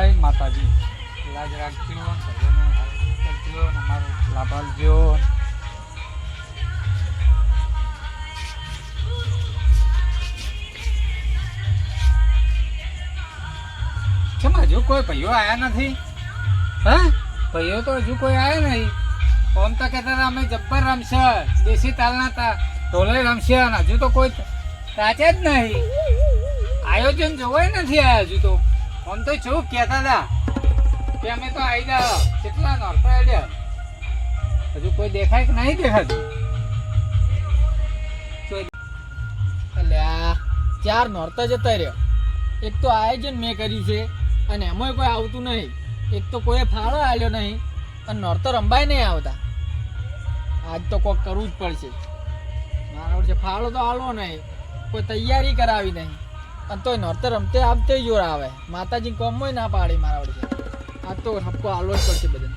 જય માતાજી. લાજ રાખજો કરજો લાભ આપજો કેમ કોઈ ભાઈઓ આયા નથી? હા? ભાઈઓ તો હજુ કોઈ આયા નહીં. ફોન તો કહેતા હતા, અમે જબ્બર રમશે, દેશી તાલના તા, ઢોલે રમશે અને હજુ તો કોઈ સાચે જ નહીં. આયોજન જોવાય નથી આયા હજુ તો. ફોન તો ચૂપ કહેતા હતા? કે અમે તો આવી ગયા કેટલા નોરતા આવ્યા હજુ કોઈ દેખાય કે નહીં દેખાતું? અલ્યા, ચાર નોરતા જતા રહ્યો એક તો આયોજન મેં કર્યું છે, અને એમાંય કોઈ આવતું નહીં. એક તો કોઈ ફાળો આવ્યો નહીં, અને નોરતો રંબાય નહીં આવતા. આજ તો કોક કરવું જ પડશે. મારા છે ફાળો તો આલો નહીં, કોઈ તૈયારી કરાવી નહીં. અને તોય નોરતો રમતે આપતે જોર આવે. માતાજી કોમોય ના પાડી મારા વડે. આ તો હપકો આલો જ પડશે બધાને.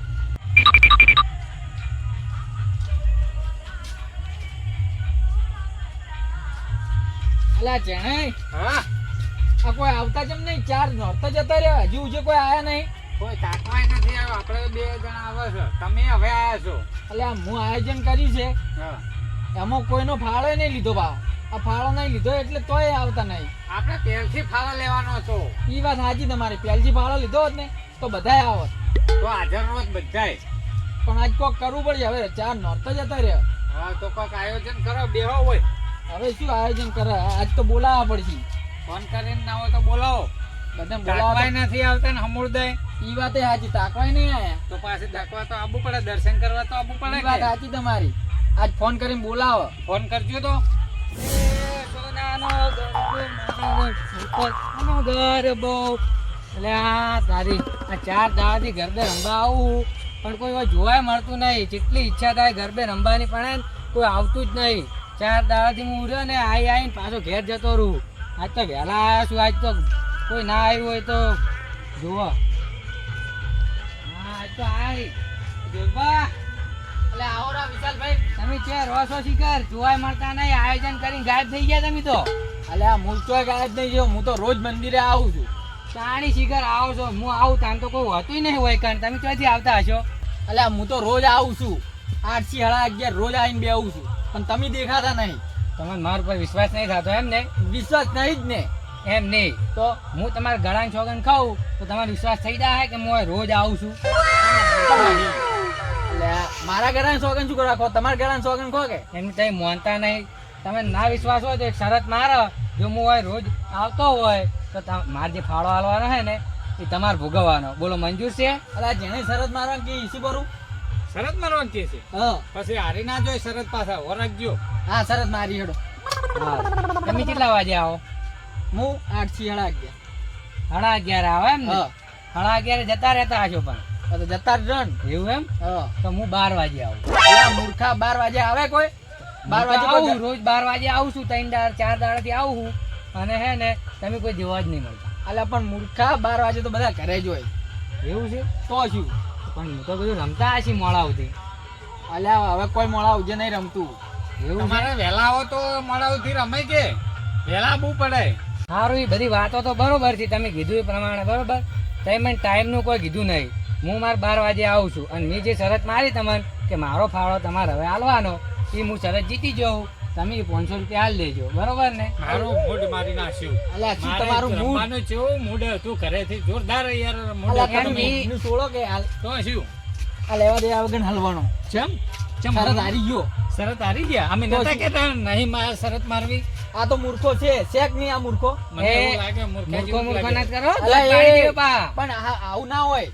અલ્યા જેણે હા? આ કોઈ આવતા જેમ નહીં? ચાર નોરતા જતા રહ્યા. હજી ઉજે કોઈ આયા નહીં? કોઈ તાકવાય નથી આવ્યો. આપણે બે જણા આવે છે. તમે હવે આયા છો. એટલે હું આયોજન કર્યું છે. હા. એમાં કોઈનો ફાળો નહીં લીધો ભાવ આ ફાળો નહીં લીધો એટલે તોય આવતા નહીં. આપણે પહેલથી ફાળો લેવાનો હતો એ વાત સાચી તમારી. પહેલથી ફાળો લીધો હોત ને તો બધાય આવત તો હાજર રોજ બધાય. પણ આજ કોક કરવું પડશે. હવે ચાર નોર્થ જતા રહ્યા. હા તો કોક આયોજન કરો બેહો હોય. હવે શું આયોજન કરે? આજ તો બોલાવવા પડશે. ફોન કરીને ના હોય તો બોલાવો બધા તાકવાય નથી આવતા ને સમુદાય એ વાતે સાચી. તાકવાય નહીં આયા. તો પાછી તાકવા તો આવવું પડે દર્શન કરવા તો આવવું પડે વાત સાચી તમારી. આજ ફોન કરીને બોલાવો. ફોન કરજો તો. તારી આ ચાર દાડાથી ગરબે રમવા આવું પણ કોઈ જોવાય મળતું નહીં. જેટલી ઈચ્છા થાય ગરબે રમવાની પણ કોઈ આવતું જ નહીં. ચાર દાડાથી હું ઉડ્યો ને આઈ આવીને પાછો ઘેર જતો રહું. આજ તો વહેલા આવ્યા છું. આજ તો કોઈ ના આવ્યું હોય તો જુઓ હા, આજ તો આવી જોરબા એટલે આવો રા વિશાલભાઈ. તમે છે રોસો શિખર. જોવાય મળતા નહીં. આયોજન કરીને ગાયબ થઈ ગયા તમે તો. એટલે આ ચોય ગાયબ નહીં જો હું તો રોજ મંદિરે આવું છું. ચાણી શિખર આવો છો. હું આવું તાન તો કોઈ હોતું નહીં હોય કારણ તમે ક્યાંથી આવતા હશો? એટલે હું તો રોજ આવું છું. આઠથી સાડા અગિયાર રોજ આવીને બેહું છું. પણ તમે દેખાતા નહીં. તમને મારા પર વિશ્વાસ નહીં થતો એમ ને? વિશ્વાસ નહીં જ ને. એમ નહીં. તો? હું તમારા ગળાની છોગન ખાઉં તો તમારો વિશ્વાસ થઈ જાય કે હું રોજ આવું છું? મારા ઘરે સોગન શું રાખો તમારા ઘરના સોગન ખો કે? એમ તમે માનતા નહીં. તમે ના વિશ્વાસ હોય તો એક શરત મારો. જો હું હોય રોજ આવતો હોય તો મારે જે ફાળો હાલવાનો છે ને એ તમારે ભોગવવાનો. બોલો મંજૂર છે? એટલે જેને શરત મારવા કે ઈસી કરું? શરત મારવાનું કે છે? હા. પછી હારી ના જોઈ શરત પાછા ઓરખજો હા શરત મારી હેડો. હા. તમે કેટલા વાગે આવો? હું આઠથી સાડા અગિયાર. સાડા અગિયાર આવે એમ ને? સાડા અગિયારે જતા રહેતા હશો પણ. તો જતા રન એવું એમ? તો હું બાર વાગે આવું. પેલા મૂર્ખા બાર વાગે આવે કોઈ? બાર વાગે આવું રોજ બાર વાગે આવું છું ત્રણ દાડા ચાર દાડાથી આવું છું અને હે ને તમે કોઈ જોવા જ નહીં મળતા. અલ્યા પણ મૂર્ખા બાર વાગે તો બધા ઘરે જ હોય. એવું છે? તો શું? પણ હું તો બધું રમતા હશી મોડા સુધી અલ્યા હવે કોઈ મોડા ઉજે નહીં રમતું. એવું મારે વહેલા આવો તો મોડાવથી રમે કે? વહેલા બહુ પડે. સારું એ બધી વાતો તો બરોબર છે. તમે કીધું એ પ્રમાણે બરોબર. તમે મને ટાઈમનું કોઈ કીધું નહીં. હું મારે બાર વાગે આવું છું અને મેં જે શરત મારી તમને કે મારો ફાળો તમારે હવે હાલવાનો એ હું શરત જીતી જઉં. તમે પાંચસો રૂપિયા હાલ લેજો બરોબર ને? મારું મૂડ મારી નાખ્યું. શું તમારું મૂડ? માનું છું મૂડ હતું ઘરેથી જોરદાર યાર મૂડ છોડો કે હાલ? તો શું? આ લેવા દેવા વગર હલવાનો. ચમ ચમ શરત હારી ગયો. શરત હારી ગયા? અમે નતા કેતા નહીં મારે શરત મારવી. આ તો મૂર્ખો છે શેક નહીં આ મૂર્ખો. મને લાગે મૂર્ખો મૂર્ખો ના કરો. પણ આ- આવું ના હોય.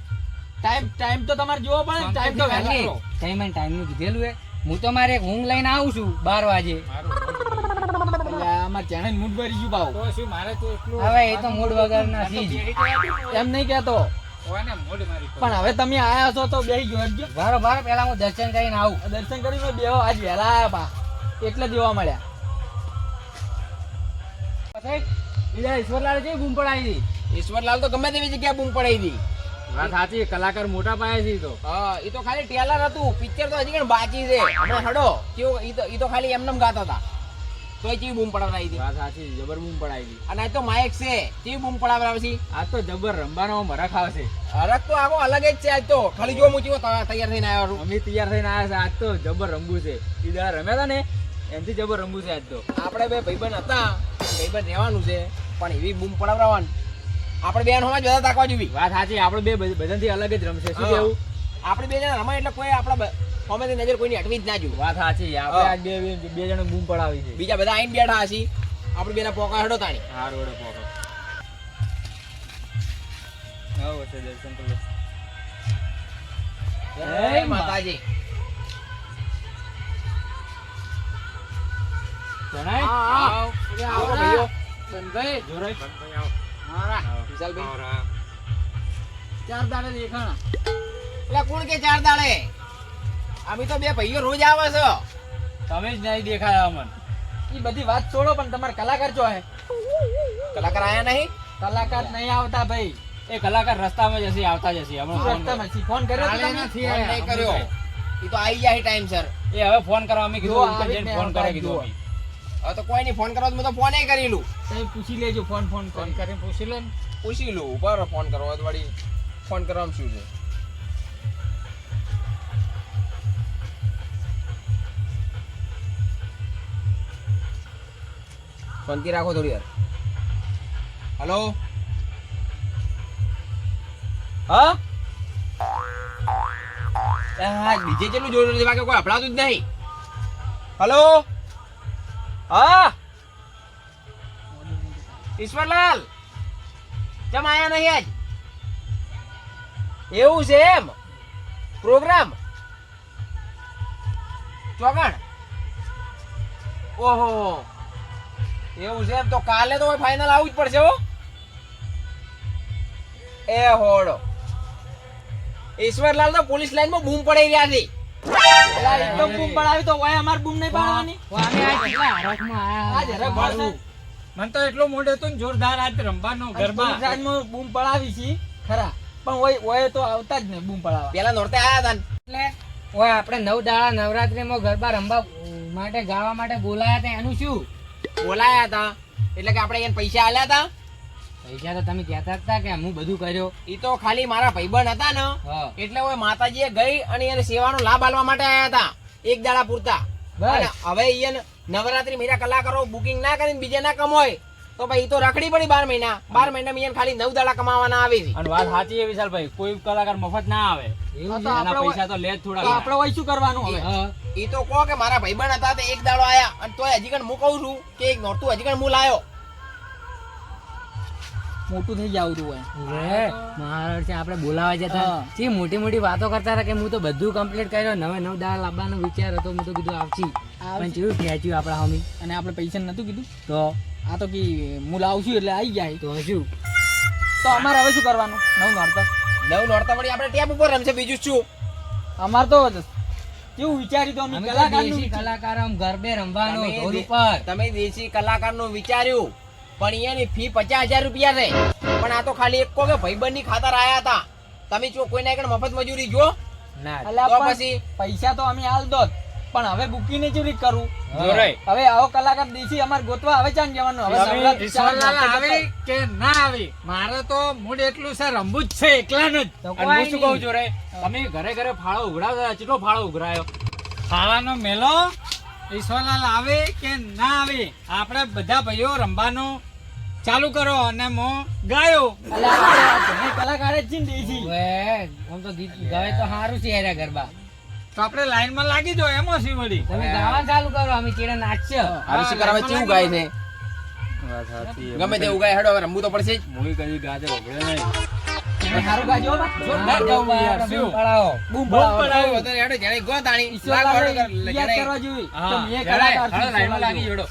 ટાઈમ ટાઈમ તો તમારે જોવો પડે ટાઈમ તો વહેલા ખાલી. તમે મને ટાઈમનું કીધેલું હે હું તો મારે ઊંઘ લઈને આવું છું બાર વાગે મારું મૂડ અલ્યા, અમારે ચેનલ મૂડ ભરી ગયું ભાવ તો શું મારે તો એટલું હવે એ તો મૂડ વગરના આ તો ચીજ. બેહી જવા દો. એમ નહીં કહેતો ઓને મૂડ મારી પર. પણ હવે તમે આયા છો તો બેહી ગયો. બારો બારો પેલા હું દર્શન કરીને આવું દર્શન કરીને બેહો આજ વહેલા આયા પા એટલે જોવા મળ્યા પછી ઈશ્વરલાલ છે બૂમ પડાવી હતી ઈશ્વરલાલ તો ગમે તેવી જગ્યાએ બૂમ પડાવી હતી વાત સાચી કલાકાર મોટા પાયા છે તો. હા એ તો ખાલી ટેલર હતું પિક્ચર તો હજી પણ બાકી છે. હમણાં હડો કેવું એ તો તો ખાલી એમનેમ ગાતા હતા. તોય ચેવી બૂમ પડાવડાવી હતી. વાત સાચી જબર બૂમ પડાવી હતી. અને આ તો માયક છે ચેવી બૂમ પડાવડાવે છે? આ તો જબર રમવાનો મરખ આવશે હરખ તો આખો અલગ જ છે આજ તો. ખાલી જો હું ચેવો તૈયાર થઈને આવ્યો છું. અમે તૈયાર થઈને આવ્યા છે આજ તો જબર રમવું છે. ઈ દાડા રમ્યા હતા ને એનથી જબર રમવું છે આજ તો. આપણે બે ભાઈબંધ હતા ભાઈબંધ રહેવાનું છે પણ એવી બૂમ પડાવડાવવાની. આપણે બે હોમાં જ બધા તાકવા જેવી. વાત સાચી આપણે બે બધ- બધાથી અલગ જ રમશે. શું કેવું? આપણે બે જણા રમાય એટલે કોઈ આપણા હોમેથી નજર કોઈની હટવી જ ના જોવે વાત સાચી આપણે આજ બે બે- જણા બૂમ પડાવી છે. બીજા બધા આઈને બેઠા હશી. આપણે બેના પોકા હડો તાણી. હા રોડે પોકા. આવો છે દર્શન તો જય માતાજી. જણાય. આવો. આવો ભાઈઓ. બંધાઈ. જોરાય આવો. વિશાલભાઈ. ચાર દાડે દેખાણા. એટલે કોણ કે ચાર દાડે? અમે તો બે ભાઈઓ રોજ આવે છે. તમે જ નહીં દેખાયા અમન. એ બધી વાત છોડો પણ તમારા કલાકાર જો હે. કલાકાર આયા નહીં? કલાકાર નહીં આવતા ભાઈ. એ કલાકાર રસ્તામાં જશે આવતા જશે હમણાં ફોન રસ્તામાં ફોન કર્યો તમે? નથી ફોન આયા, નહીં કર્યો. એ તો આવી જાય ટાઈમ સર. એ હવે ફોન કરવા અમે કીધું ફોન કરે કીધું અમે. હવે તો કોઈ નહીં ફોન કરવા તો મેં તો ફોન કરેલું તમે પૂછી લેજો ફોન ફોન ફોન કરી કરીને પૂછી લો ને. પૂછી લઉં ઊભા ફોન કરવા તો વળી ફોન કરવામાં શું છે? શાંતિ રાખો થોડી વાર. હલો હા? હા બીજે જેટલું જોયું નથી બાકી કોઈ હફડાતું જ નહીં. હલો હા. ઈશ્વરલાલ, કેમ આયા નહીં આજ? એવું છે એમ. પ્રોગ્રામ. ચોગણ. ઓહો. એવું છે એમ તો કાલે તો ફાઇનલ આવવું જ પડશે હો. એ હોડો. ઈશ્વરલાલ તો પોલીસ લાઈનમાં બૂમ પડી રહ્યા છે. એકદમ બૂમ પડાવી તો ઓય અમાર બૂમ નહીં પાડવાની. અમે આ કેટલા હરખમાં આયા આ જરાક મારું. ભણશે. તો એટલો મોઢ હતો જોરદાર આજ રમવાનો ગરબા. પોલીસ બૂમ પડાવી છે ખરા. પણ ઓય ઓય તો આવતા જ નહીં બૂમ પડાવવા. પેલા નોરતે આયા હતા એટલે ઓય આપણે નવ દાડા નવરાત્રીમાં ગરબા રમવા માટે ગાવા માટે બોલાયા હતા એનું શું? બોલાયા હતા એટલે કે આપણે એને પૈસા આલ્યા હતા પૈસા તો તમે કહેતા હતા કે હું બધું કર્યો. એ તો ખાલી મારા ભાઈબંધ હતા ને. એટલે હવે માતાજીએ ગઈ અને એને સેવાનો લાભ આલવા માટે આયા હતા. એક દાડા પૂરતા. હવે એને નવરાત્રી મહિના કલાકારો બુકિંગ ના કરીને બીજા ના કમાય. તો ભાઈ તો રખડી પડી બાર મહિના. બાર મહિના મિયન ખાલી નવ દાડા કમાવાના આવે છે. અને વાત સાચી છે વિશાલભાઈ કોઈ કલાકાર મફત ના આવે. પૈસા તો લે જ થોડા આપણે હોય શું કરવાનું હવે? એ તો કહો કે મારા ભાઈબંધ હતા તે એક દાડો આયા. અને તોય હજી કણ હું કહું છું કે એક નોરતું હજી કણ હું લાયો. મોટું થઈ જવું તું હોય મહારાજ છે આપણે બોલાવા જતા જે મોટી મોટી વાતો કરતા હતા કે હું તો બધું કમ્પ્લીટ કર્યો નવે નવ દાળ લાવવાનો વિચાર હતો હું તો કીધું આવશી પણ જેવું ખેંચ્યું આપણા હમી અને આપણે પૈસા નતું કીધું? તો? આ તો કે હું લાવશું એટલે આવી જાય. તો શું? તો અમારે હવે શું કરવાનું? નવ નોરતા. નવ નોરતા વળી આપણે ટેપ ઉપર રમશે બીજું શું? અમાર તો કેવું વિચાર્યું તો અમે કલાકાર દેશી કલાકાર આમ ગરબે રમવાનો તમે ઢોલ કલાકાર ઉપર. તમે દેશી કલાકારનું વિચાર્યું. પણ એની ફી પચાસ હજાર રૂપિયા છે. પણ આ તો ખાલી એક કે ભાઈબંધની ખાતર આયા હતા. તમે જો કોઈને આગળ મફત મજૂરી જો ના. તો પછી પૈસા તો અમે હાલ દોત. જ. પણ હવે બુકિંગની કેવી રીતે કરવું જોરાય. હવે આવો કલાકાર દેશી અમારે ગોતવા આવે ચાંદ જવાનું. હવે આવે કે ના આવે? મારે તો મૂડ એટલું છે રમવું જ છે એકલાનું જ. અને હું શું કહું છું રે તમે ઘરે ઘરે ફાળો ઉઘરાવતા કેટલો ફાળો ઉઘરાયો? ફાળાનો મેલો? ઈશ્વરલાલ આવે કે ના આવે? આપણે બધા ભાઈઓ રમવાનું ચાલુ કરો અને મો ગાયો. કલાકાર જ છે ને આમ તો ગીત ગાવે તો સારું છે યાર ગરબા. તો આપણે લાઈનમાં લાગી જો એમાં શી વળી તમે ગાવા ચાલુ કરો અમે ચીડા નાચશે હારું શી હવે કેવું ગાય છે ગમે તે ઉગાય હેડો રમવું તો પડશે જ. મૂવી કઈ ગાજે વગડે નહીં. સારું ગાજો જોરદાર ગાવું યાર, શું? પડાવો. બૂમ પડાવો. પડાવ્યું હેડો જેણે ગો તાણી ઈશ્વરલાલે લાગ વાળો કર- યાદ જેણે- કરવા જોઈએ. તો મેં કલાકાર છું, હાલો, લાઈનમાં લાગી જોડો.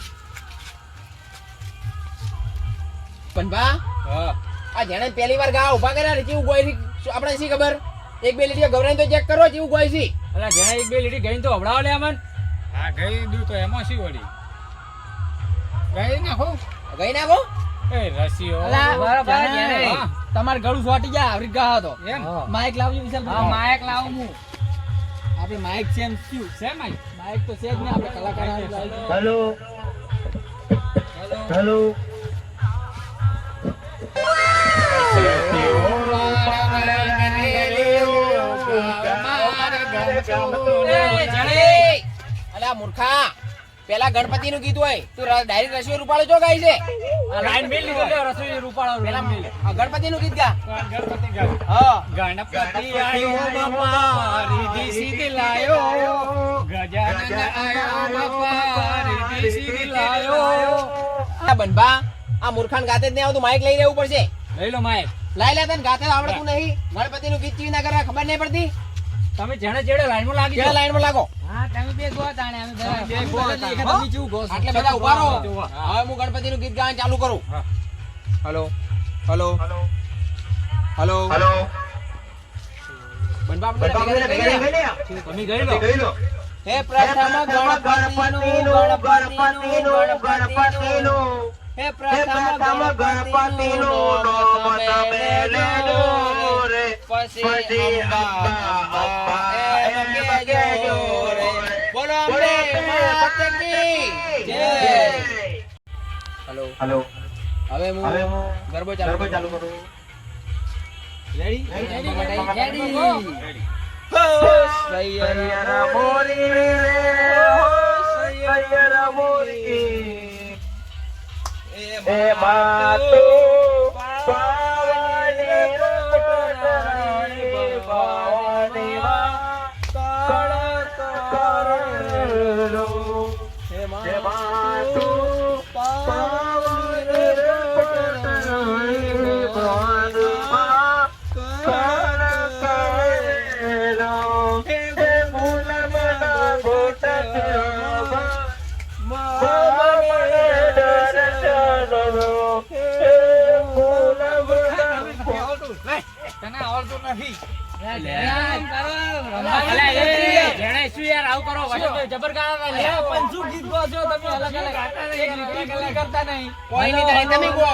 પણ બા હા. આ જેણે પહેલી વાર ગા ઊભા કર્યા ને કેવું ગોય છે આપણે શી ખબર? એક બે લીટી ગવરાઈને તો ચેક કરો કેવું ગોય છે અલ્યા જેણે એક બે લીટી ગઈ તો હવડાવો લે અમન. હા ગઈ દઉં તો એમાં શી વળી? ગઈ નાખો ગઈ નાખો એ રસીઓ બરાબર. તમારે ગળું ફાટી જાય આવરી ગા હતો. એમ? હા. માઇક લાવજો વિશાલ હા માયક લાવું હું. આપણે માઇક છે એમ શું? છે માઇક? તો છે જ ને આપણે કલાકાર હેલો. હેલો. એ, અલ્યા પેલા ગણપતિ નું ગીત હોય તું ડાયરેક્ટ રસોઈ રૂપાળો જો ગાય છે લાઈન મેલ લીધો રસોઈ રૂપાળો પેલા. ગણપતિ નું ગીત ગા ગણપતિ ગા હા ગણપતિ આયો બાપા રીધી સીધી લાયો ગજાનન આયો બાપા રીધી સીધી લાયો આ બનબા આ મૂર્ખાન ગાતે જ નહીં આવતું માઇક લઈ રહેવું પડશે લઈ લો માય લઈ લે તને ગાતે આવડતું નહીં ગણપતિ નું ગીત ના કરવા ખબર નહીં પડતી તમે જેણે જેડે લાઈનમાં લાગી જાઓ. લાઈનમાં લાગો? હા તમે બે ગો તાણે અમે બે ગો. તમે ચેવું ગો છો? આટલે બધા ઊભા રહો. જોવા. હવે હું ગણપતિ નું ગીત ગાવાનું ચાલુ કરું. હલો. હલો. હલો. હેલો. ભેગા ભેગા. તમે ગઈ લો. ગઈ લો. હે પ્રથમ ગણપતિનું ગણપતિનું. ગણપતિનું. હે પ્રથમ ગણપતિનું નામ તમે લેજો રે. પછી અંબા અંબા એમ કહેજો રે. બોલો અંબે માત કી જય. હેલો. હેલો. હવે હું હું ગરબો ચાલુ ગરબા ચાલુ કરું. Ready ready. હો સૈયર સૈયરા મોરી રે હો સૈયરા મોરી એ માતો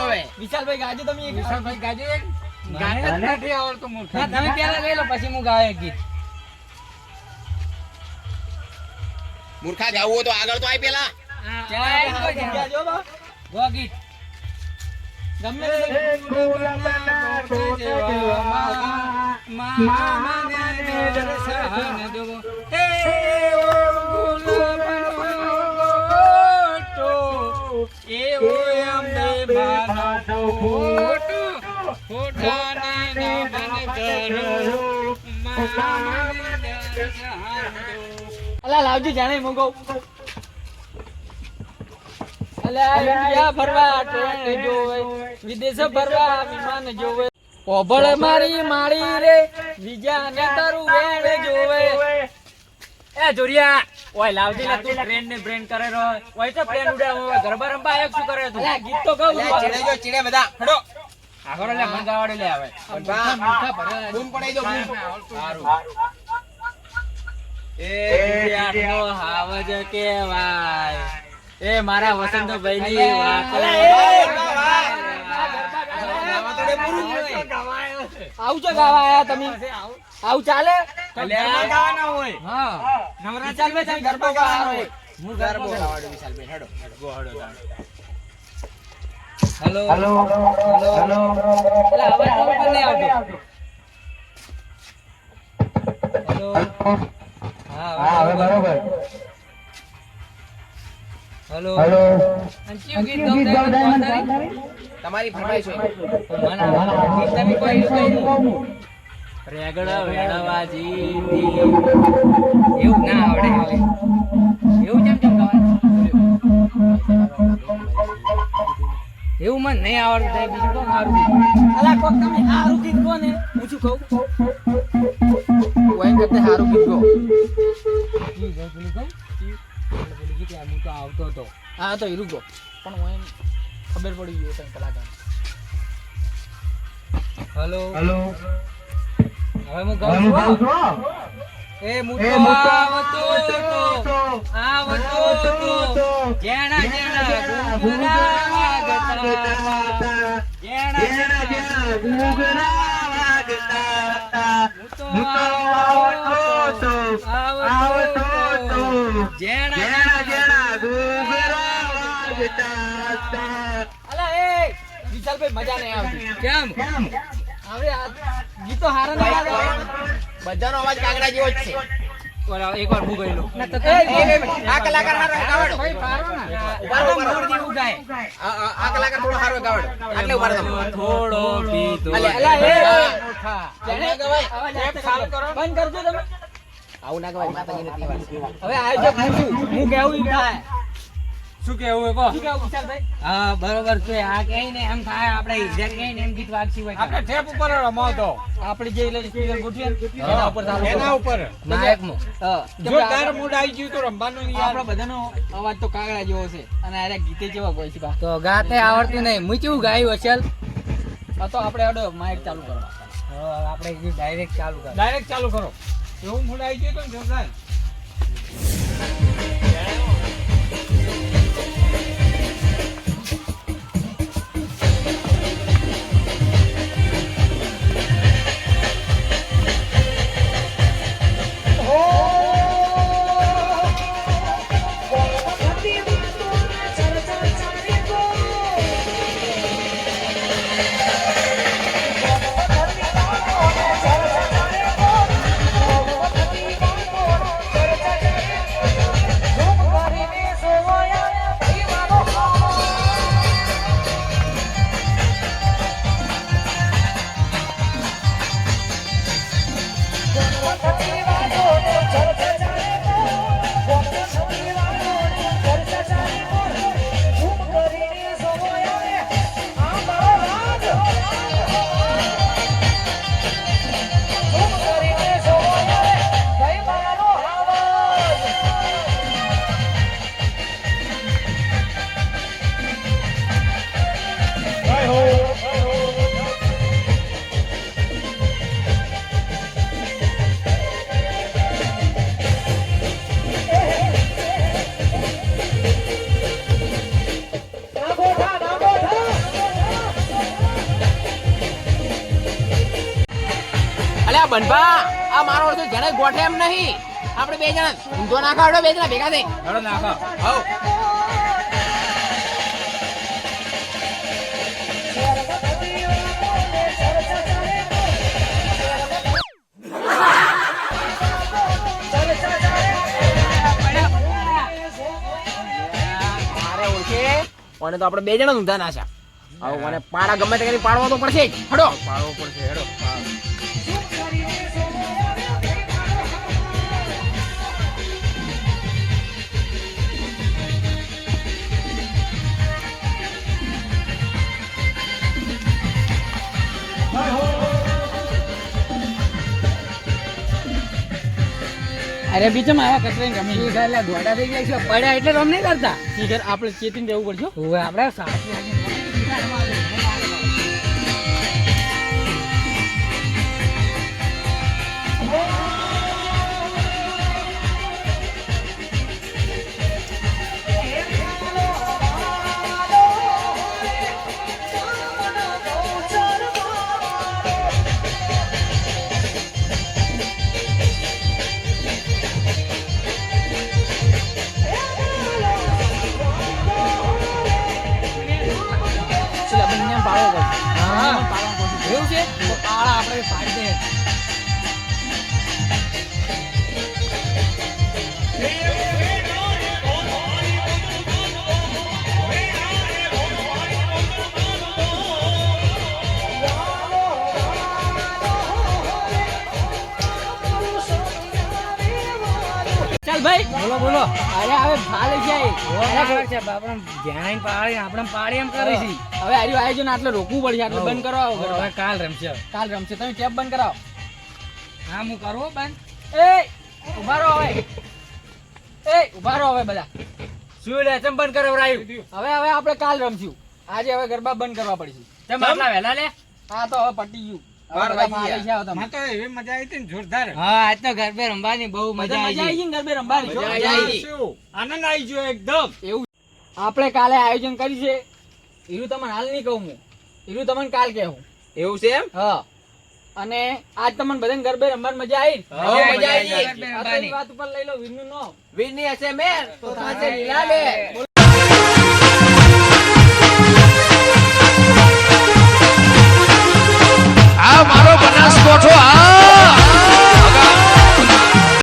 હવે. વિશાલભાઈ ગાજો તમે વિશાલભાઈ ગાજે એક. નથી આવડતું મૂર્ખા. તમે પેલા ગઈ લો પછી હું ગાય ગીત. મૂર્ખા ગાવું તો આગળ તો આય પેલા. લાવજી જાણે મૂકો અલા ઇન્ડિયા ફરવા ટ્રેન જોવે વિદેશ ફરવા વિમાન જોવે. ઓભળ મારી માળી રે બીજા ને તારું વેણ જોવે. એ જોરિયા ઓય લાવજી લે તું ટ્રેન ને બ્રેન કરે રો ઓય તો પ્લેન ઉડાવ ગરબા રંબા એક શું કરે તું? ગીત તો ગાવ ચીડે જો ચીડે બધા. હડો. આગળ લે મન ગાવાડે લે હવે. બનભા, બૂમ પડાઈ દો બૂમ. સારું. એ ગુજરાતનો હાવજ કેવાય એ મારા વસંતભાઈ ની વાત આવું છો ગાવા આયા તમે. આવું. ચાલે? હા. નવરાત્રી ચાલ ગરબા ગાવાનો હોય. હું ગરબો ગાવાડો વિશાલભાઈ હડો. હેલો. હેલો હેલો એટલે અવાજ બરોબર નહીં આવતો. હેલો હા હા હવે બરોબર. હેલો. હેલો. અંચિયું ગીત ગાવ ડાયમંડ? તમારી ફરમાઈશ રેગડ વેણવાજી એવું ના આવડે એવું કેમ કેમ એવું મને નહીં આવડતું બીજું કોણ સારું અલા કોક તમે હારું ગીત કહો ને. હું શું કહું? કોઈ કરતે હારું ગીત ગો. હું તો આવતો હતો હા તો હીરું ગો. પણ હું એમ ખબર પડી ગઈ તને કલાકાર હેલો હેલો હવે હું ગાઉં છું એ મુતો આવતો આવતો હતો જેણા જેણા ઘૂંઘરા વાગતા જેણા જેણા હું તો આવતો આવતો જેણા જેણા અલા એ વિશાલભાઈ મજા નહીં આવતી. કેમ? હવે ગીતો હારા નહીં લાગે. બધાનો અવાજ કાગડા જેવો જ છે. એક વાર હું ગયેલો. એ, એ, એ, આ કલાકાર હારો ગાવડો. ભાઈ પારો ને. આ કલાકાર થોડો હારો ગાવડો. અલા એ મોટા જેને અવાજ ચાલુ કરો. બંધ કરજો તમે. આવું ના કહેવાય માતાજીને હવે આયોજક હું હું કેવું થાય? શું કેવું કહો? શું કેવું વિશાલભાઈ? હા બરોબર. છે આ કઈ ને એમ થાય આપણે ઈજા કઈ ને એમ ગીત વાગશી હોય આપણે ટેપ ઉપર રમો તો આપણે જે એટલે સ્પીકર ગોઠવીએ એના ઉપર ચાલુ એના ઉપર. નાયકમાં નો જો તાર મૂડ આવી ગયું તો રમવાનું નહીં યાર. બધાનો અવાજ તો કાગડા જેવો છે. અને આરે ગીતે જેવા કોઈ છે તો ગાતે આવડતું નહીં. હું કેવું ગાયું અસલ આ તો આપણે અડો માઇક ચાલુ કરવા આપણે ડાયરેક્ટ ચાલુ કરો. ડાયરેક્ટ ચાલુ કરો. એવું મૂડ આવી ગયું તો ને બનભા આ મારો અડધો જણે ગોઠે એમ નહીં. આપણે બે જણા ઊંધો ના હડો બે જણા ભેગા થઈ હડો નાખો ઓળખે અને તો આપણે બે જણા ઊંધા નાશા હવે મને પાડા ગમે તે કરી પાડવા તો પડશે જ. હડો પાડવો પડશે હેડો અરે બીજો આવા કચરે ગમે એટલે ગોડા થઈ ગયા છે. પડ્યા એટલે રમ નહીં કરતા. સ્પીકર આપણે ચેતીને રહેવું પડશે હવે આપણે સાચું છેલ્લા બોલો બોલો. અરે હવે ફાલે જાય બરાબર છે આપણે ધ્યાન પાડી આપણે પાડી એમ કરી છે. હવે આર્યું આયોજન આટલે રોકવું પડશે આટલે બંધ કરાવો હવે કાલ રમશે. કાલ રમશે. તમે કેબ બંધ કરાવો. હા હું કરવો બંધ. એ ઊભા રહો હવે. એ ઊભા રહો હવે બધા. શું લે ચમ બંધ કરાવરાયું હવે હવે આપણે કાલ રમશું. આજે હવે ગરબા બંધ કરવા પડશે. ચમ આટલા વહેલા લે? આ તો હવે પટી ગયું. બધા. માં બધા આપણે કાલે આયોજન કરી છે. એનું તમને હાલ નહીં કહું હું. એનું તમને કાલ કહેવું. એવું છે એમ? હા. અને આજ તમને બધાને ગરબે રમવાની મજા આવી. મજા આવી. વાત ઉપર લઈ લો વીરનું નો વીરની હશે મેર તો થશે લીલા આ મારો બનાસકોઠો આ